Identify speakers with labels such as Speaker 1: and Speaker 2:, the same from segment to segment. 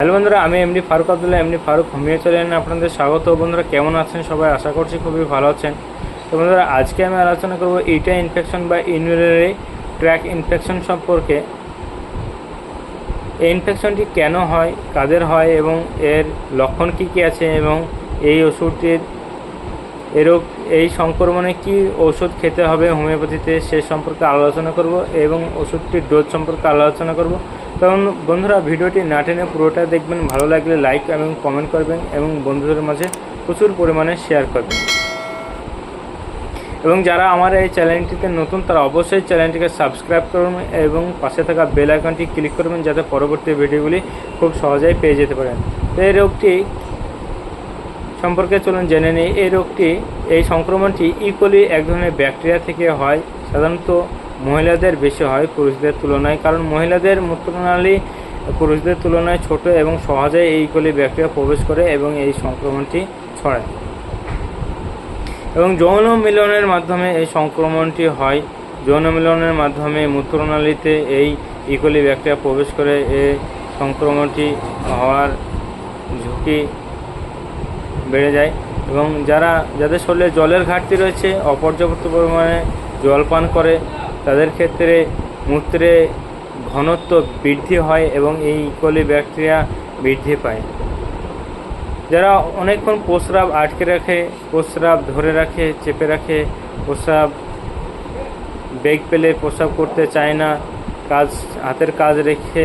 Speaker 1: Hello বন্ধুরা, আমি MD Faruk Abdullah MD Faruk homeo চ্যানেলে আপনাদের স্বাগত। বন্ধুরা, কেমন আছেন সবাই? আশা করছি খুবই ভালো আছেন। তো বন্ধুরা, আজকে আমি আলোচনা করব ইটা ইনফেকশন বা ইউরিনারি ট্র্যাক ইনফেকশন সম্পর্কে। এই ইনফেকশনটি কেন হয়, কাদের হয়, এবং এর লক্ষণ কী কী আছে, এবং এই ওষুধটির এরও এই সংক্রমণে কি ওষুধ খেতে হবে হোমিওপ্যাথিতে সে সম্পর্কে আলোচনা করব, এবং ওষুধটির ডোজ সম্পর্কে আলোচনা করব। কারণ বন্ধুরা, ভিডিওটি না টেনে পুরোটা দেখবেন। ভালো লাগলে লাইক এবং কমেন্ট করবেন এবং বন্ধুদের মাঝে প্রচুর পরিমাণে শেয়ার করবেন। এবং যারা আমার এই চ্যানেলটিতে নতুন, তারা অবশ্যই চ্যানেলটিকে সাবস্ক্রাইব করবেন এবং পাশে থাকা বেল আইকনটি ক্লিক করবেন, যাতে পরবর্তী ভিডিওগুলি খুব সহজেই পেয়ে যেতে পারেন। তো এই রোগটি সম্পর্কে চলুন জেনে নিই। এই রোগটি, এই সংক্রমণটি ইকোলি এক ধরনের ব্যাকটেরিয়া থেকে হয়। সাধারণত মহিলাদের বেশি হয় পুরুষদের তুলনায়, কারণ মহিলাদের মূত্রনালী পুরুষদের তুলনায় ছোট এবং সহজে এই ইকোলি ব্যাকটেরিয়া প্রবেশ করে এবং এই সংক্রমণটি ছড়ায়। এবং যৌন মিলনের মাধ্যমে এই সংক্রমণটি হয়। যৌন মিলনের মাধ্যমে মূত্রনালীতে এই ইকোলি ব্যাকটেরিয়া প্রবেশ করে, এ সংক্রমণটি হওয়ার ঝুঁকি বেড়ে যায়। এবং যারা, যাদের শরীরে জলের ঘাটতি রয়েছে, অপর্যাপ্ত পরিমাণে জল পান করে তাদের ক্ষেত্রে মূত্রে ঘনত্ব বৃদ্ধি হয় এবং এই ইকোলি ব্যাকটেরিয়া বৃদ্ধি পায়। যারা অনেকক্ষণ প্রস্রাব আটকে রাখে, প্রস্রাব ধরে রাখে, চেপে রাখে, প্রস্রাব বেগ পেলে প্রস্রাব করতে চায় না, কাজ, হাতের কাজ রেখে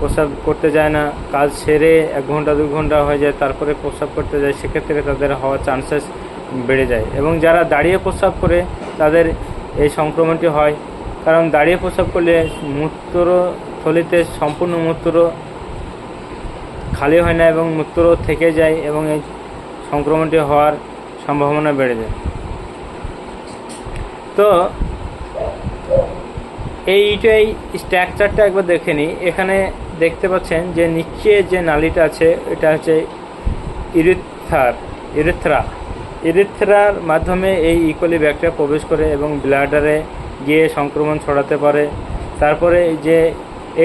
Speaker 1: প্রস্রাব করতে যায় না, কাজ সেরে এক ঘণ্টা, দু ঘণ্টা হয়ে যায়, তারপরে প্রস্রাব করতে যায়, সেক্ষেত্রে তাদের হওয়ার চান্সেস বেড়ে যায়। এবং যারা দাঁড়িয়ে প্রস্রাব করে, তাদের এই সংক্রমণটি হয়। কারণ দাঁড়িয়ে প্রস্রাব করলে মূত্র থলিতে সম্পূর্ণ মূত্র খালি হয় না এবং মূত্র থেকে যায় এবং এই সংক্রমণটি হওয়ার সম্ভাবনা বেড়ে যায়। তো এই স্ট্রাকচারটা একবার দেখে নিই। এখানে দেখতে পাচ্ছেন যে নিচে যে নালিটা আছে, এটা হচ্ছে ইরিথার ইরিথ্রা ইরিথ্রার মাধ্যমে এই ইকোলি ব্যাকটেরিয়া প্রবেশ করে এবং ব্লাডারে গিয়ে সংক্রমণ ছড়াতে পারে। তারপরে যে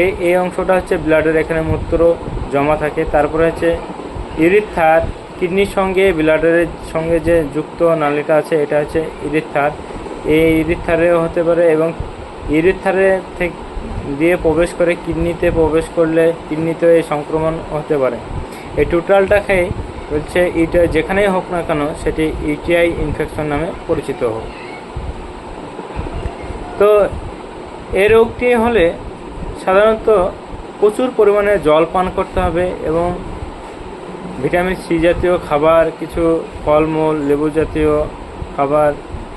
Speaker 1: এই এই অংশটা হচ্ছে ব্লাডের এখানে মূত্র জমা থাকে। তারপরে হচ্ছে ইরিথার কিডনির সঙ্গে ব্লাডারের সঙ্গে যে যুক্ত নালীটা আছে, এটা হচ্ছে ইরিথার এই ইরিথারেও হতে পারে এবং ইরিথারে থেকে, দিয়ে প্রবেশ করে কিডনিতে প্রবেশ করলে কিডনিতেও এই সংক্রমণ হতে পারে। এই টোটালটাকে বলছে এটা যেখানেই হোক না কেন, সেটি ইউটিআই ইনফেকশন নামে পরিচিত হোক। তো এই রোগটি হলে সাধারণত প্রচুর পরিমাণে জল পান করতে হবে এবং ভিটামিন সি জাতীয় খাবার, কিছু ফলমূল, লেবু জাতীয় খাবার,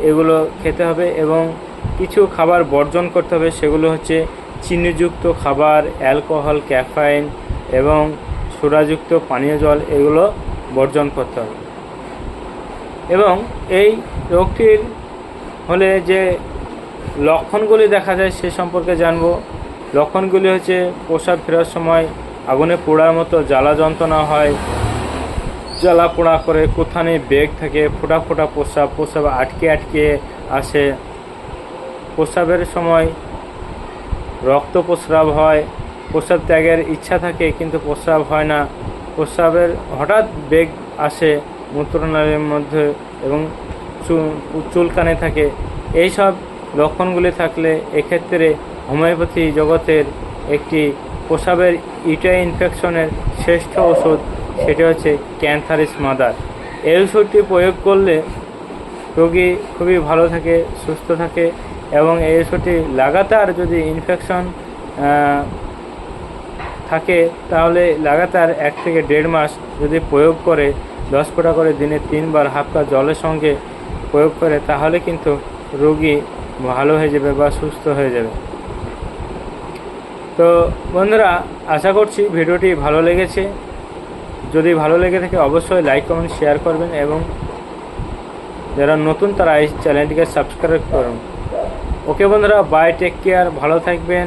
Speaker 1: এগুলো খেতে হবে এবং কিছু খাবার বর্জন করতে হবে। সেগুলো হচ্ছে চিনিযুক্ত খাবার, অ্যালকোহল, ক্যাফাইন এবং সোডাযুক্ত পানীয় জল, এগুলো বর্জন করতে হবে। এবং এই রোগটির হলে যে লক্ষণগুলি দেখা যায় সে সম্পর্কে জানব। লক্ষণগুলি হচ্ছে প্রসাব ফেরার সময় আগুনে পোড়ার মতো জ্বালা যন্ত্রণা হয়। জ্বালা পোড়া করে কোথানে বেগ থাকে ফোটা ফোটা প্রস্রাব প্রস্রাব আটকে আটকে আসে। প্রস্রাবের সময় রক্ত প্রস্রাব হয়। প্রস্রাব ত্যাগের ইচ্ছা থাকে কিন্তু প্রস্রাব হয় না। প্রস্রাবের হঠাৎ বেগ আসে মূত্রনালীর মধ্যে এবং চুলকানে থাকে। এইসব লক্ষণগুলি থাকলে এক্ষেত্রে হোমিওপ্যাথি জগতের একটি প্রস্রাবের ইটা ইনফেকশনের শ্রেষ্ঠ ওষুধ সেটি হচ্ছে ক্যান্থারিস মাদার। এই ওষুধটি প্রয়োগ করলে রোগী খুবই ভালো থাকে, সুস্থ থাকে এবং এই ওষুধটি লাগাতার যদি ইনফেকশন থাকে, তাহলে লাগাতার এক থেকে দেড় মাস যদি প্রয়োগ করে, দশ ফোঁটা করে দিনে তিনবার হাফ কাপ জলের সঙ্গে প্রয়োগ করে, তাহলে কিন্তু রোগী ভালো হয়ে যাবে বা সুস্থ হয়ে যাবে। তো বন্ধুরা, আশা করছি ভিডিওটি ভালো লেগেছে। যদি ভালো লেগে থাকে, অবশ্যই লাইক, কমেন্ট, শেয়ার করবেন এবং যারা নতুন, তারা এই চ্যানেলটিকে সাবস্ক্রাইব করুন। ওকে বন্ধুরা, বাই, টেক কেয়ার, ভালো থাকবেন।